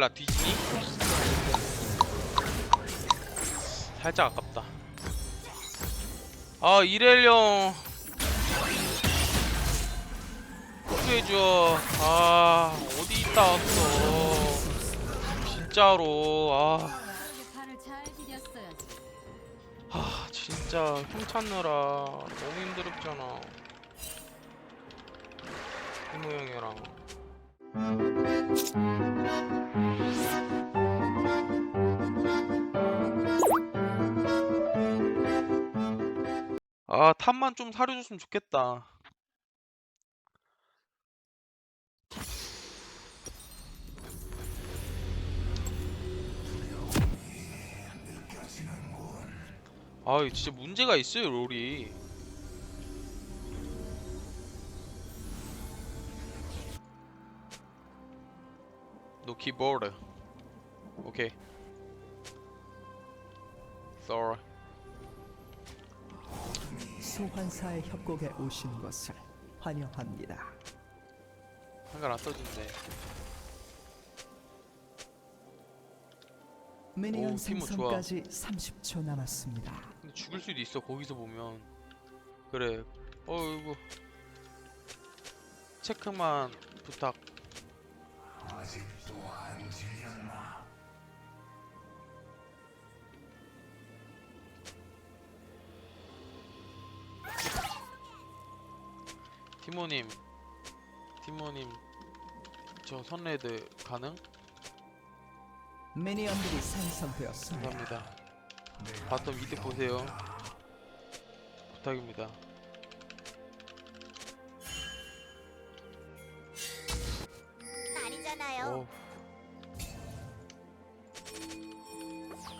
나 뒤지니? 살짝 아깝다. 아 이렐령. 해줘. 아 어디 있다 왔어. 진짜로. 아. 아 진짜 형 찾느라 너무 힘들었잖아. 이모 형이랑 아 탑만 좀 사려줬으면 좋겠다. 아 진짜 문제가 있어요 롤이 노 키보드 오케이 sorry. 소환사의 협곡에 오신 것을 환영합니다. 한글 안 써진대. 미니언 오, 티모 좋아. 생성까지 30초 남았습니다. 근데 죽을 수도 있어 거기서 보면. 그래. 어이구. 체크만 부탁 티모님 티모님 저 선레드 가능? 미니언들이 생성되었습니다. 감사합니다 바텀 미드 보세요 부탁입니다 아니잖아요. 오,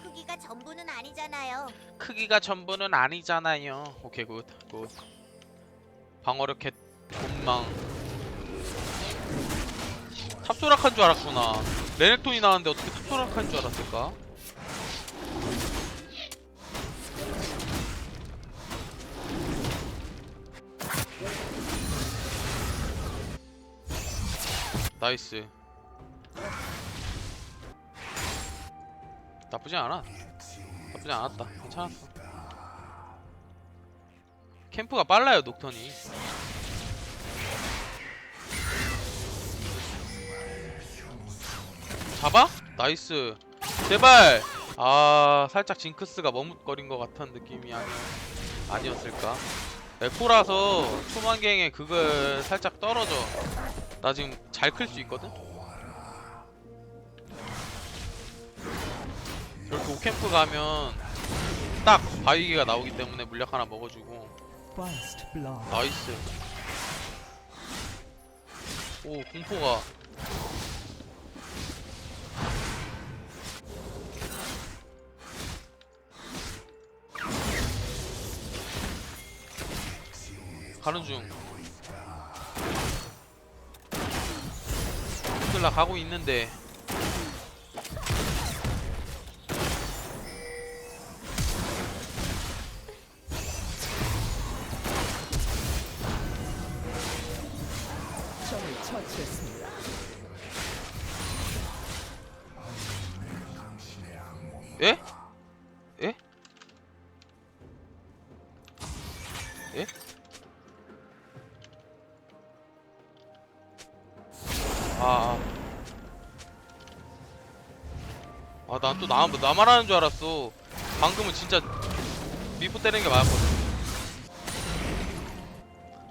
크기가 전부는 아니잖아요. 크기가 전부는 아니잖아요. 오케이 굿 굿. 방어력 개 곰망. 탑소락한 줄 알았구나. 레넥톤이 나왔는데 어떻게 탑소락한 줄 알았을까? 나이스. 나쁘지 않아. 나쁘지 않았다. 괜찮았어. 캠프가 빨라요, 녹턴이. 잡아? 나이스. 제발! 아, 살짝 징크스가 머뭇거린 것 같은 느낌이 아니, 아니었을까? 에코라서 초만갱에 그걸 살짝 떨어져. 나 지금 잘 클 수 있거든? 저렇게 오캠프 가면 딱 바위기가 나오기 때문에 물약 하나 먹어주고. 나이스 오 공포가 가는 중 힘들라 가고 있는데 적을 처치했습니다. 예? 예? 예? 아. 아, 난 또 나, 나만 하는 줄 알았어. 방금은 진짜 미포 때리는 게 맞았거든.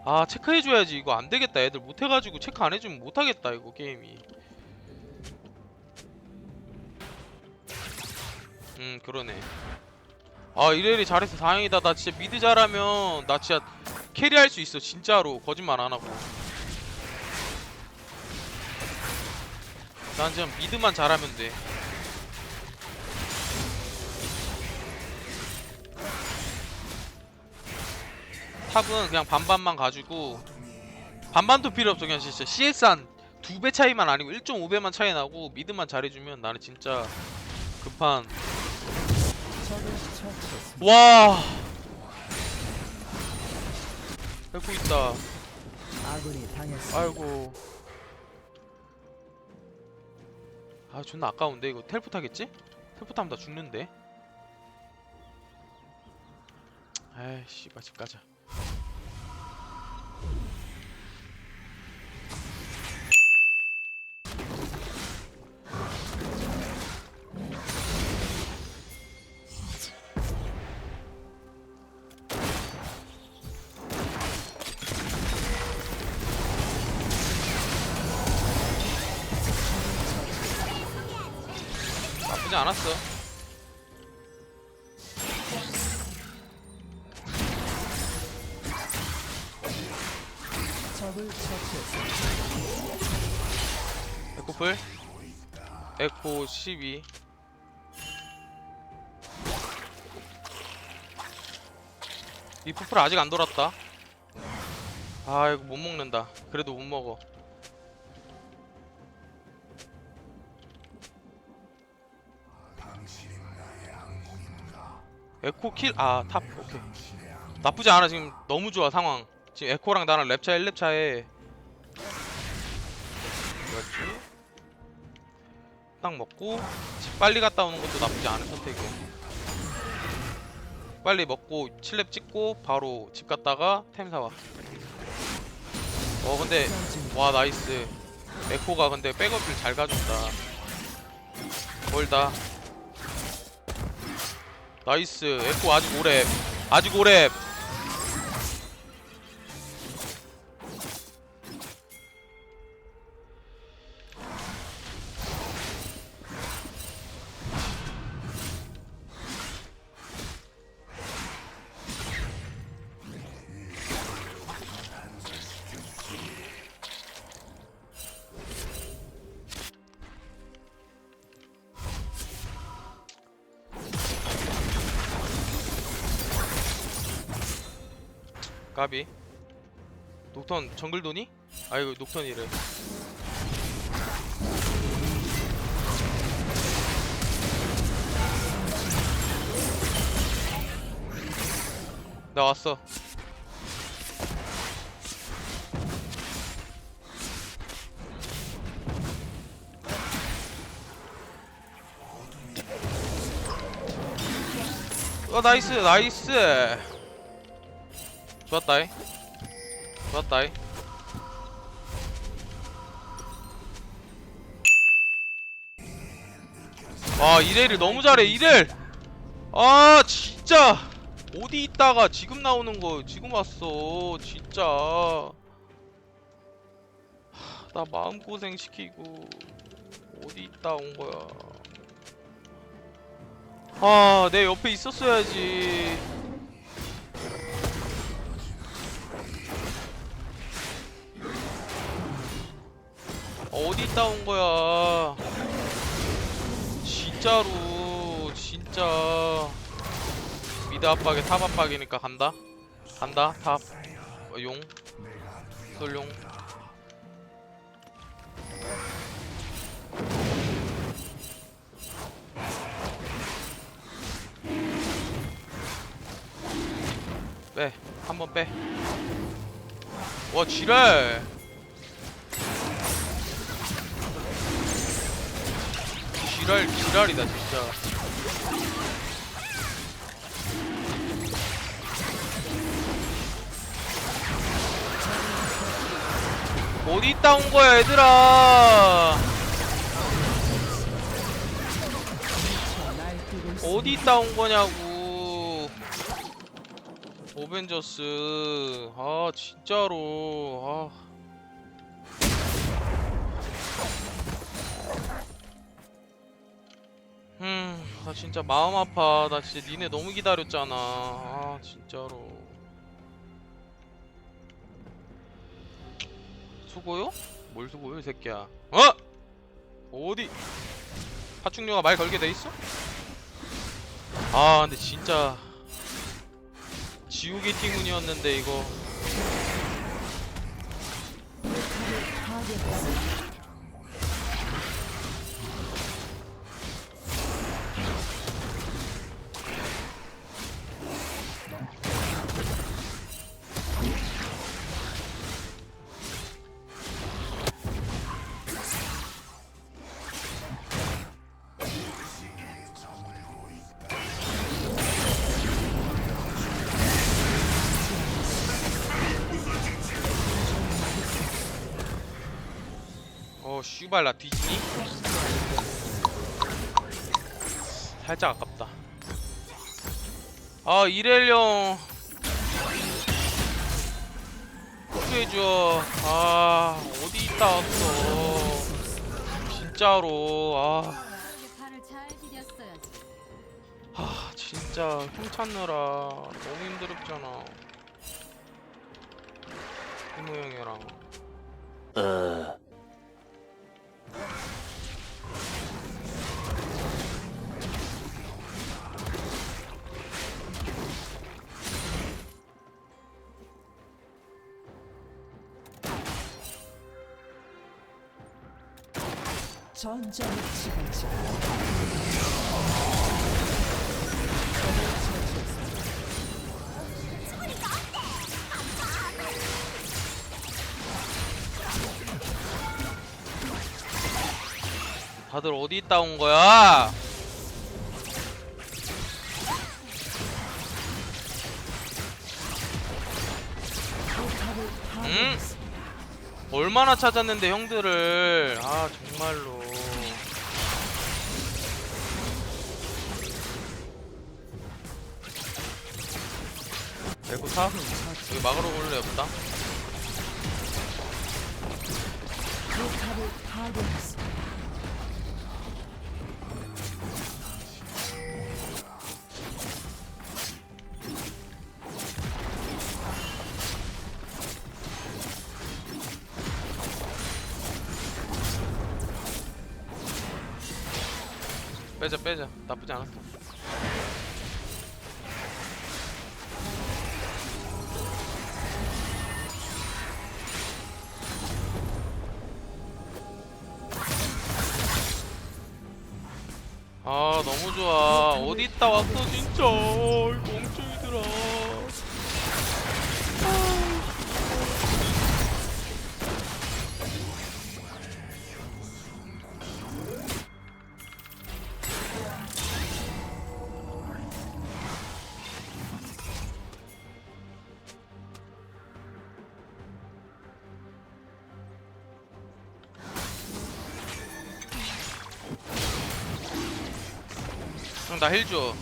아, 체크해줘야지. 이거 안 되겠다. 애들 못해가지고 체크 안 해주면 못하겠다. 이거 게임이. 음, 그러네. 아, 이래리 잘해서 다행이다. 나 진짜 미드 잘하면 나 진짜 캐리할 수 있어. 진짜로. 거짓말 안 하고. 난 지금 미드만 잘하면 돼. 탑은 그냥 반반만 가지고 반반도 필요 없어 그냥 진짜 CS 한 두 배 차이만 아니고 1.5배만 차이 나고 미드만 잘해주면 나는 진짜 급한. 와 뵙고 있다. 아이고 아 존나 아까운데? 이거 텔포 타겠지? 텔포 타면 나 죽는데? 에이 씨발 집 가자 처치했습니다. 에코풀? 에코 12 이. 푸풀 아직 안 돌았다. 아 이거 못 먹는다. 그래도 못 먹어 에코 킬 아 탑 오케이. 나쁘지 않아 지금. 너무 좋아 상황. 지금 에코랑 나랑 랩차 1랩 차에 그렇지. 딱 먹고 집 빨리 갔다 오는 것도 나쁘지 않은 선택이야 빨리 먹고 7렙 찍고 바로 집 갔다가 템 사와. 어 근데 와 나이스. 에코가 근데 백업을 잘 가준다. 멀다 나이스. 에코 아직 오랩 아직 오랩 까비. 녹턴 정글 도니? 아이고 녹턴이래. 나 왔어. 어 나이스 나이스 좋았다이. 좋았다이. 와 이레를 너무 잘해 이렐 아 진짜! 어디 있다가 지금 나오는 거 지금 왔어 진짜. 하, 나 마음고생 시키고 어디 있다 온 거야. 아 내 옆에 있었어야지 어디 있다 온 거야? 진짜로 진짜. 미드 압박에 탑 압박이니까 간다. 간다 탑용. 솔용. 빼. 한번 빼와 지랄 지랄 지랄이다 진짜. 어디 있다 온 거야 얘들아? 날뛰고 있습니다. 어디 있다 온 거냐고. 오벤져스. 아 진짜로. 아 음, 나 진짜 마음 아파. 나 진짜 니네 너무 기다렸잖아. 아, 진짜로. 수고요? 뭘 수고요, 이 새끼야? 어? 어디? 파충류가 말 걸게 돼 있어? 아, 근데 진짜 지우개 팀운이었는데 이거. 어나 뒤지니? 살짝 아깝다. 아 이렐령. 해줘. 아 어디 있다 왔어. 진짜로. 아. 아 진짜 형 찾느라. 너무 힘들었잖아. 이모 형이랑 전장의 지배자. 다들 어디 있다 온 거야? 파괴했습니다. 얼마나 찾았는데 형들을 아 정말로 사 여기 막으러 올래 없다. 빼자 빼자. 나쁘지 않았어 있다 왔어 진짜 나 힐줘.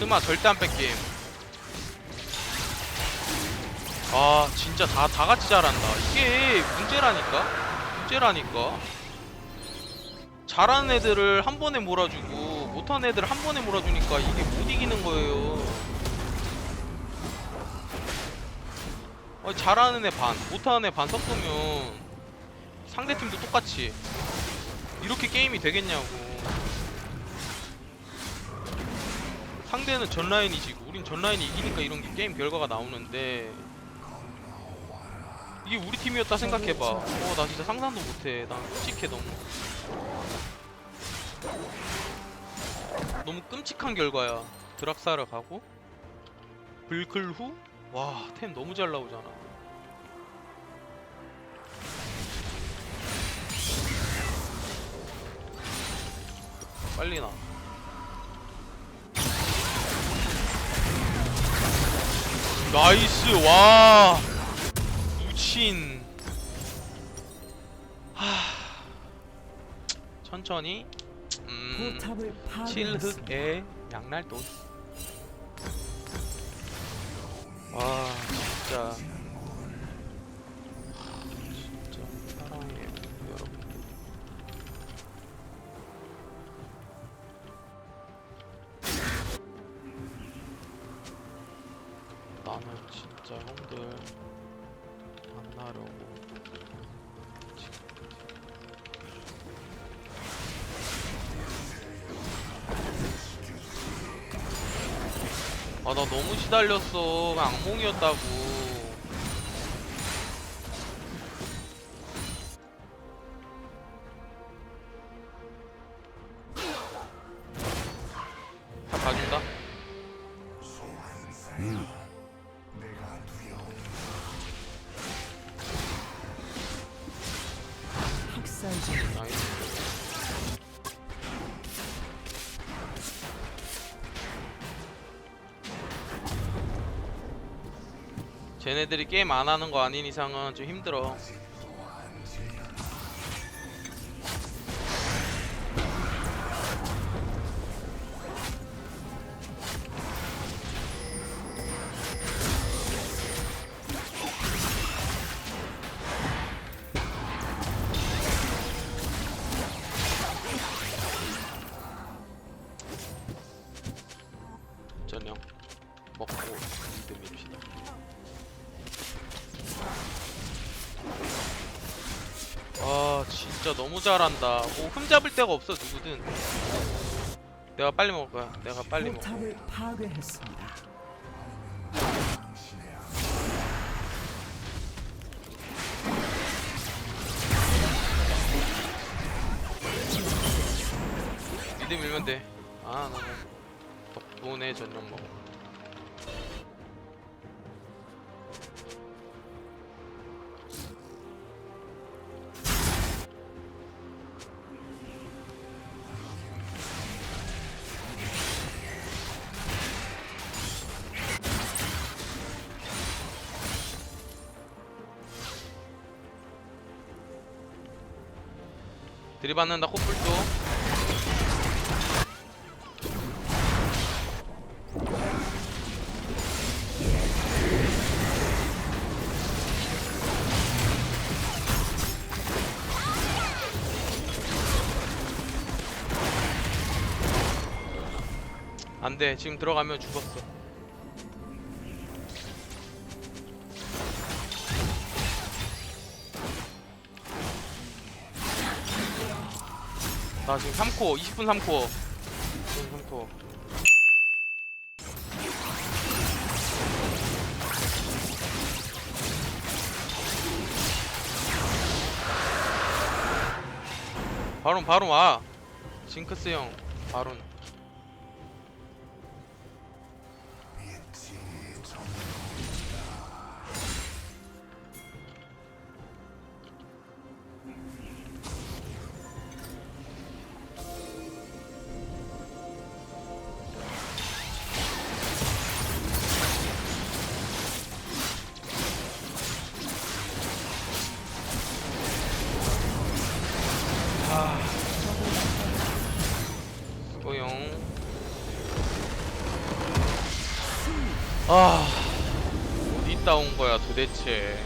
스마 절대 안 뺏김 아 진짜 다 다같이 잘한다. 이게 문제라니까? 문제라니까? 잘하는 애들을 한 번에 몰아주고 못하는 애들을 한 번에 몰아주니까 이게 못 이기는 거예요. 아니, 잘하는 애 반, 못하는 애 반 섞으면 상대팀도 똑같이 이렇게 게임이 되겠냐고 상대는 전 라인이 지고 우린 전 라인이 이기니까 이런 게 게임 결과가 나오는데 이게 우리 팀이었다 생각해봐. 어 나 진짜 상상도 못해. 난 끔찍해 너무. 너무 끔찍한 결과야. 드락사를 가고 불클 후 와 템 너무 잘 나오잖아. 빨리 나 나이스 와. 무친. 하. 천천히. 음. 칠흑의 양날도 와 진짜 아 나 너무 시달렸어. 악몽이었다고 쟤네들이 게임 안 하는 거 아닌 이상은 좀 힘들어 진짜 너무 잘한다. 뭐 흠잡을 데가 없어 누구든. 내가 빨리 먹을 거야. 내가 빨리 먹어. 파괴했습니다. 미드 밀면 돼. 아 나는 덕분에 전력 먹어. 들이받는다 코뿔도. 안돼. 지금 들어가면 죽었어 나 지금 3코어 20분 3코어 20분 3코어 바론 바론 와. 징크스 형 바론 아. 어디 있다 온 거야 도대체